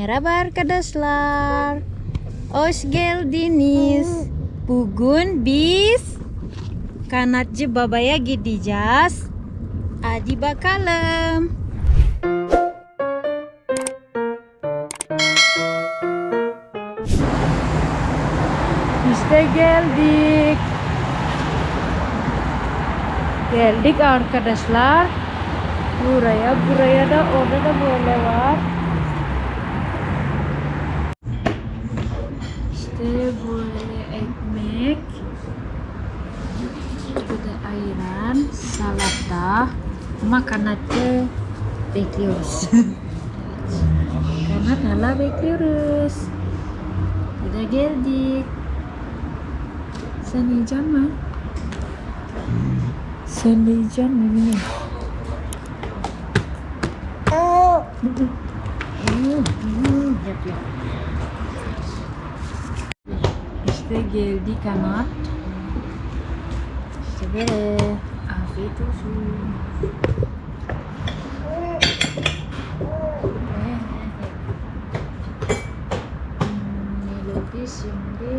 Merhaba arkadaşlar. Hoş geldiniz. Bugün biz kanatçı babaya gideceğiz. Hadi bakalım. İşte geldik. Geldik arkadaşlar. Buraya, buraya da orada da böyle var. İşte böyle ekmek. Bu da ayran, salata. Ama kanatı bekliyoruz. Kanat hala bekliyoruz. Udah geldik. Sen yiyecek mi? Sen de yiyecek mi bilmiyorum. Hmm, hmm, yap yap. İşte geldi kanat. İşte böyle. Afiyet olsun. Melodi şimdi.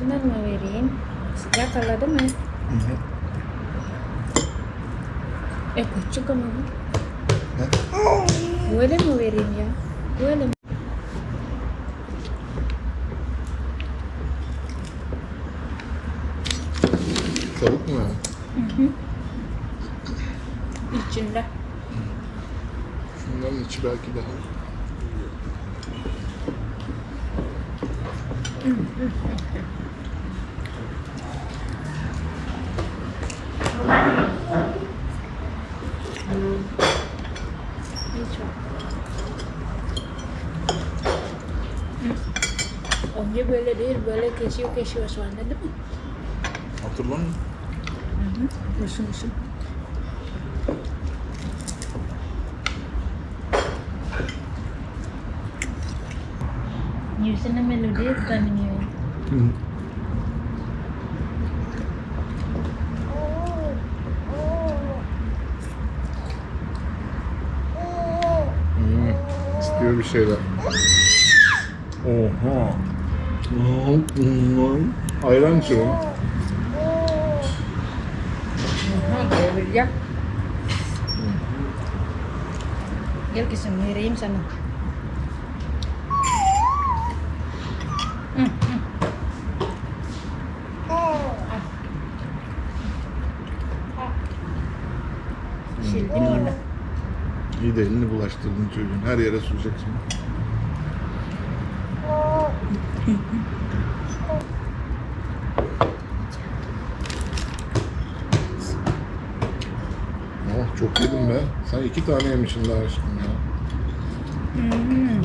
Benar mau vereyim. Sıcak aladı mı? Eh küçük ama bu. Böyle mi vereyim ya? Böyle mi? Tavuk mu? İçinde. Şunların içi belki daha. Önce böyle değil, böyle kesiyor kesiyor sonra değil mi? Hatırlamıyorum. Usun usun. Yüzüne melodi. Hmm, istiyor bir şeyler. Oha. Ayran içiyorum. Aha, böyle ya. Gel kızım, vereyim sana. Hı, hı. Sildim orada. İyi de elini bulaştırdın çocuğun. Her yere sürecek çok yedim be. Sen iki tane yemişsin daha aşkım ya. Hmm.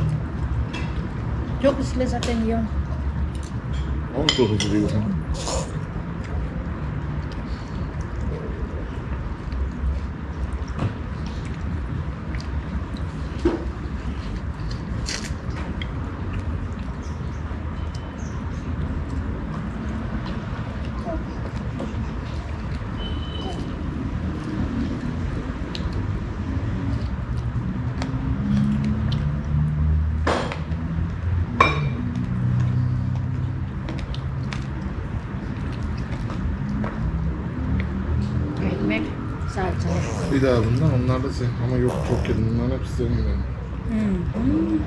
Çok ıslı zaten yiyorum. Ama çok hızlı yiyorsun. Ekmek, salça. Bir daha bundan onlar da sen. Ama yok çok yedim. Bunların hepsi senin benim. Hmm.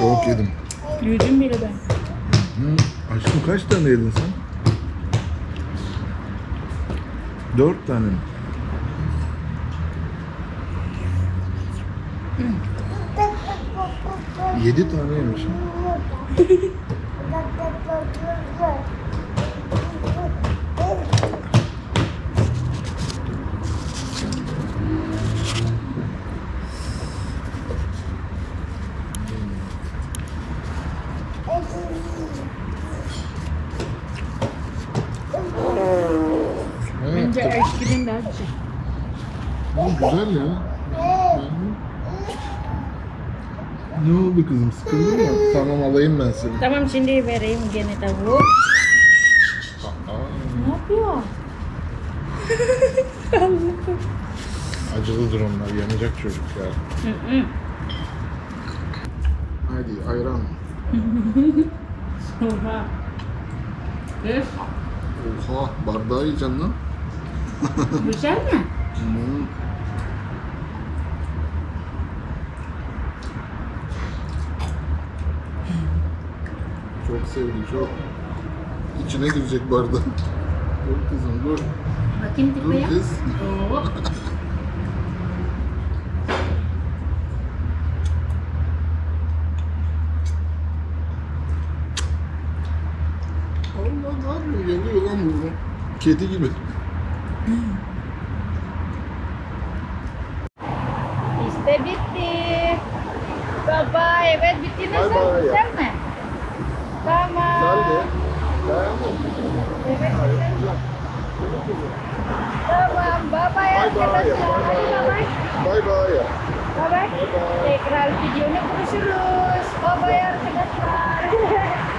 Çok yedim. Yedim bile ben. Hı, aşkım kaç tane yedin sen? Dört tane mi? Yedi tane yemişim. Evet, Bence daha güzel. bu güzel ya. Ne oldu kızım sıkıldın mı? Tamam alayım ben seni. Tamam şimdi vereyim gene tavuğu. Ne yapıyor? Allah'ım. acılıdır onlar. Yanacak çocuk ya. Hadi ayran. Oha. Oha bardağı yiyeceksin lan. güzel mi? Hmm. Çok sevdi çok. İçine girecek bardağı. Dur kızım dur. Bakayım Dur tıklayayım. kız. Allah ne yapıyor? Yanıyor lan bu. Kedi gibi. İşte bitti. Baba evet bitti nasıl? Bye bye. Güzel mi? Tamam. Beğendin Evet güzel. Tamam. Bye bye Bye bye. arkadaşlar. Bye bye. Bye bye. Bye bye. Tekrar videonya görüşürüz. Bye bye arkadaşlar.